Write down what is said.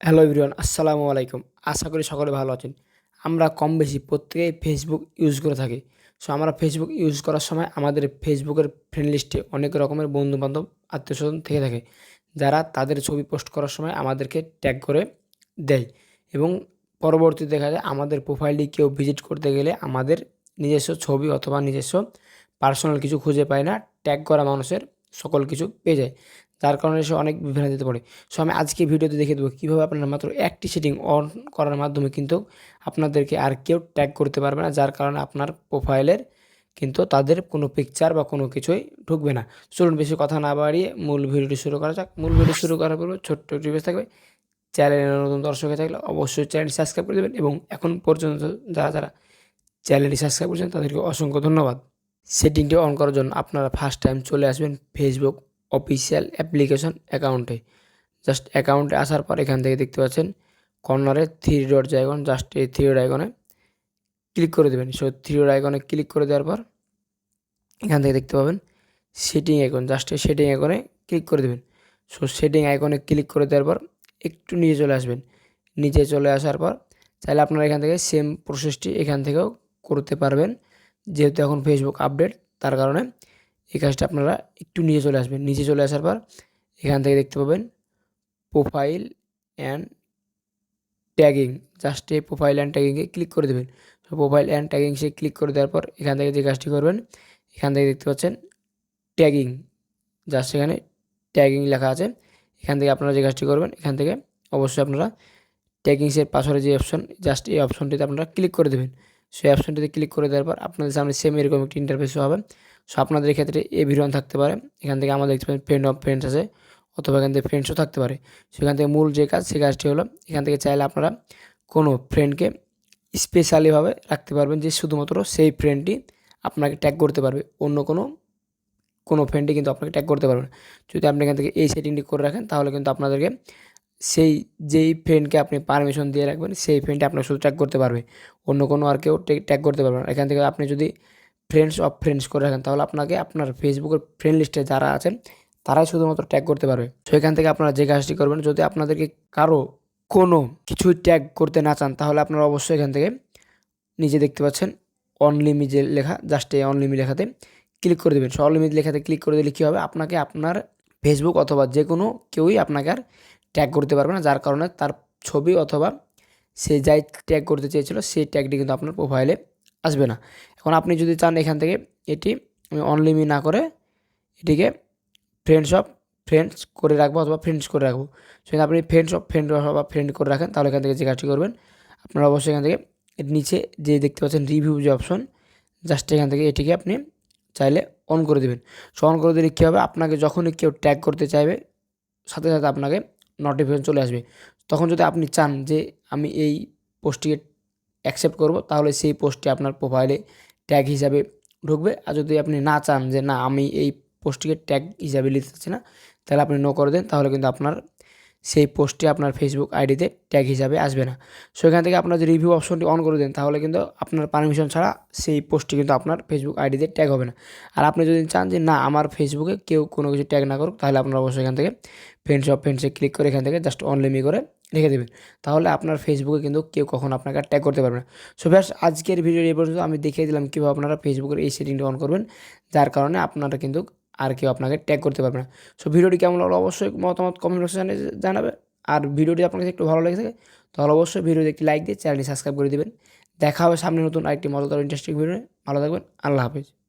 Hello everyone আসসালামু আলাইকুম। আশা করি সকলে ভালো আছেন। আমরা কম বেশি প্রত্যেকেই ফেসবুক ইউজ করে থাকি। সো আমরা ফেসবুক ইউজ করার সময় আমাদের ফেসবুকের ফ্রেন্ড লিস্টে অনেক রকমের বন্ধু বান্ধব আত্মীয় স্বজন থেকে থাকে, যারা তাদের ছবি পোস্ট করার সময় আমাদেরকে ট্যাগ করে দেয় এবং পরবর্তী দেখা যায় আমাদের প্রোফাইলটি কেউ ভিজিট করতে গেলে আমাদের নিজস্ব ছবি অথবা নিজস্ব পার্সোনাল কিছু খুঁজে পায় না ট্যাগ করা মানুষের সকল কিছু পেয়ে যায়। যার কারণে সে অনেক বিভ্রান্তিতে পড়ে সো আমি আজকে ভিডিওতে দেখে দেবো কীভাবে আপনারা মাত্র একটি সেটিং অন করার মাধ্যমে কিন্তু আপনাদেরকে আর কেউ ট্যাগ করতে পারবে না, যার কারণে আপনার প্রোফাইলের কিন্তু তাদের কোনো পিকচার বা কোনো কিছুই ঢুকবে না। চলুন বেশি কথা না বাড়িয়ে মূল ভিডিওটি শুরু করা যাক। মূল ভিডিও শুরু করার পূর্বে ছোট্ট রিভিউস থাকবে। চ্যানেলে নতুন দর্শক হয়ে থাকলে অবশ্যই চ্যানেলটি সাবস্ক্রাইব করে দেবেন এবং এখন পর্যন্ত যারা যারা চ্যানেলটি সাবস্ক্রাইব করেছেন তাদেরকে অসংখ্য ধন্যবাদ। সেটিংটি অন করার জন্য আপনারা ফার্স্ট টাইম চলে আসবেন ফেসবুক অফিসিয়াল অ্যাপ্লিকেশন অ্যাকাউন্টে জাস্ট অ্যাকাউন্টে আসার পর এখান থেকে দেখতে পাচ্ছেন কর্নারে থ্রি ডট আইকন জাস্ট এই থ্রি ডট আইকনে ক্লিক করে দেবেন। সো থ্রি ডট আইকনে ক্লিক করে দেওয়ার পর এখান থেকে দেখতে পাবেন সেটিং আইকন জাস্ট এই সেটিং আইকনে ক্লিক করে দেবেন। সো সেটিং আইকনে ক্লিক করে দেওয়ার পর একটু নিচে চলে আসবেন। নিচে চলে আসার পর চাইলে আপনারা এখান থেকে সেম প্রসেসটি এখান থেকেও করতে পারবেন। যেহেতু এখন ফেসবুক আপডেট তার কারণে এই কাজটা আপনারা একটু নিচে চলে আসবেন। নিচে চলে আসার পর এখান থেকে দেখতে পাবেন profile and tagging just profile and ট্যাগিংয়ে click করে দেবেন। তো প্রোফাইল অ্যান্ড ট্যাগিং সে ক্লিক করে দেওয়ার পর এখান থেকে যে কাজটি করবেন, এখান থেকে দেখতে পাচ্ছেন ট্যাগিং জাস্ট এখানে ট্যাগিং লেখা আছে। এখান থেকে আপনারা যে কাজটি করবেন, এখান থেকে অবশ্যই আপনারা ট্যাগিংসের পাশে যে অপশন জাস্ট এই অপশনটিতে আপনারা ক্লিক করে দেবেন। সেই অপশনটিতে ক্লিক করে দেওয়ার পর আপনাদের সামনে সেম এরকম একটি ইন্টারফেস হবে। সো আপনাদের ক্ষেত্রে এ ভিডিওন থাকতে পারে। এখান থেকে আমাদের দেখতে ফ্রেন্ড অফ ফ্রেন্ডস আছে অথবা এখান থেকে ফ্রেন্ডসও থাকতে পারে। সেখান থেকে মূল যে কাজ সেই কাজটি হলো এখান থেকে চাইলে আপনারা কোনো ফ্রেন্ডকে স্পেশালিভাবে রাখতে পারবেন যে শুধুমাত্র সেই ফ্রেন্ডটি আপনাকে ট্যাগ করতে পারবে। অন্য কোনো কোনো ফ্রেন্ডই কিন্তু আপনাকে ট্যাগ করতে পারবে না। যদি আপনি এখান থেকে এই সেটিংটি করে রাখেন, তাহলে কিন্তু আপনাদেরকে সেই, যেই ফ্রেন্ডকে আপনি পারমিশন দিয়ে রাখবেন, সেই ফ্রেন্ডটি আপনার শুধু ট্যাগ করতে পারবে। অন্য কোনো আর কেউ ট্যাগ করতে পারবে না। এখান থেকে আপনি যদি ফ্রেন্ডস অফ ফ্রেন্ডস করে রাখেন, তাহলে আপনাকে আপনার ফেসবুকের ফ্রেন্ড লিস্টে যারা আছেন, তারাই শুধুমাত্র ট্যাগ করতে পারবে। তো এখান থেকে আপনারা যে কাজটি করবেন, যদি আপনাদেরকে কারও কোনো কিছুই ট্যাগ করতে না চান, তাহলে আপনারা অবশ্যই এখান থেকে নিজে দেখতে পাচ্ছেন অনলিমি যে লেখা জাস্ট এই অনলিমি লেখাতে ক্লিক করে দেবেন। সো অনলিমিট লেখাতে ক্লিক করে দিলে কী হবে? আপনাকে আপনার ফেসবুক অথবা যে কোনো কেউই আপনাকে আর ট্যাগ করতে পারবে না, যার কারণে তার ছবি অথবা সে যাই ট্যাগ করতে চেয়েছিল, সেই ট্যাগটি কিন্তু আপনার প্রোফাইলে আসবে না। এখন আপনি যদি চান এখান থেকে এটি, আমি অনলিমি না করে এটিকে ফ্রেন্ডস অফ ফ্রেন্ডস করে রাখব অথবা ফ্রেন্ডস করে রাখব। সেখানে আপনি ফ্রেন্ডস অফ ফ্রেন্ড অথবা ফ্রেন্ড করে রাখেন, তাহলে এখান থেকে যে কাজটি করবেন, আপনারা অবশ্যই এখান থেকে নিচে যে দেখতে পাচ্ছেন রিভিউ যে অপশন জাস্ট এখান থেকে এটিকে আপনি চাইলে অন করে দেবেন। সো অন করে দিলে কী হবে? আপনাকে যখনই কেউ ট্যাগ করতে চাইবে, সাথে সাথে আপনাকে নোটিফিকেশন চলে আসবে। তখন যদি আপনি চান যে আমি এই পোস্টটিকে অ্যাকসেপ্ট করব, তাহলে সেই পোস্টটি আপনার প্রোফাইলে ট্যাগ হিসাবে ঢুকবে। আর যদি আপনি না চান যে না, আমি এই পোস্টটিকে ট্যাগ হিসাবে নিতে চাচ্ছি না, তাহলে আপনি নো করে দেন, তাহলে কিন্তু আপনার সেই পোস্টটি আপনার ফেসবুক আইডিতে ট্যাগ হিসাবে আসবে না। সো এখান থেকে আপনার যদি রিভিউ অপশনটি অন করে দেন, তাহলে কিন্তু আপনার পারমিশন ছাড়া সেই পোস্টটি কিন্তু আপনার ফেসবুক আইডিতে ট্যাগ হবে না। আর আপনি যদি চান যে না, আমার ফেসবুকে কেউ কোনো কিছু ট্যাগ না করুক, তাহলে আপনার অবশ্যই এখান থেকে ফ্রেন্ডস অফ ফ্রেন্ডসে ক্লিক করে এখান থেকে জাস্ট অনলিমি করে রেখে দেবেন তাহলে আপনার ফেসবুকে কিন্তু কেউ কখন আপনাকে ট্যাগ করতে পারবে না। সো ব্যাস, আজকের ভিডিও এই পর্যন্ত। আমি দেখিয়ে দিলাম কীভাবে আপনারা ফেসবুকের এই সেটিংটা অন করবেন, যার কারণে আপনারা কিন্তু আর কেউ আপনাকে ট্যাগ করতে পারবে না। সো ভিডিওটি কেমন লাগল? অবশ্যই মতামত কমেন্ট বক্সে জানাবে। আর ভিডিওটি আপনার কাছে একটু ভালো লেগে থাকে, তাহলে অবশ্যই ভিডিওতে একটি লাইক দিয়ে চ্যানেলটি সাবস্ক্রাইব করে দেবেন। দেখা হবে সামনে নতুন আরেকটি মজাদার ইন্টারেস্টিং ভিডিও ভালো থাকবেন। আল্লাহ হাফিজ।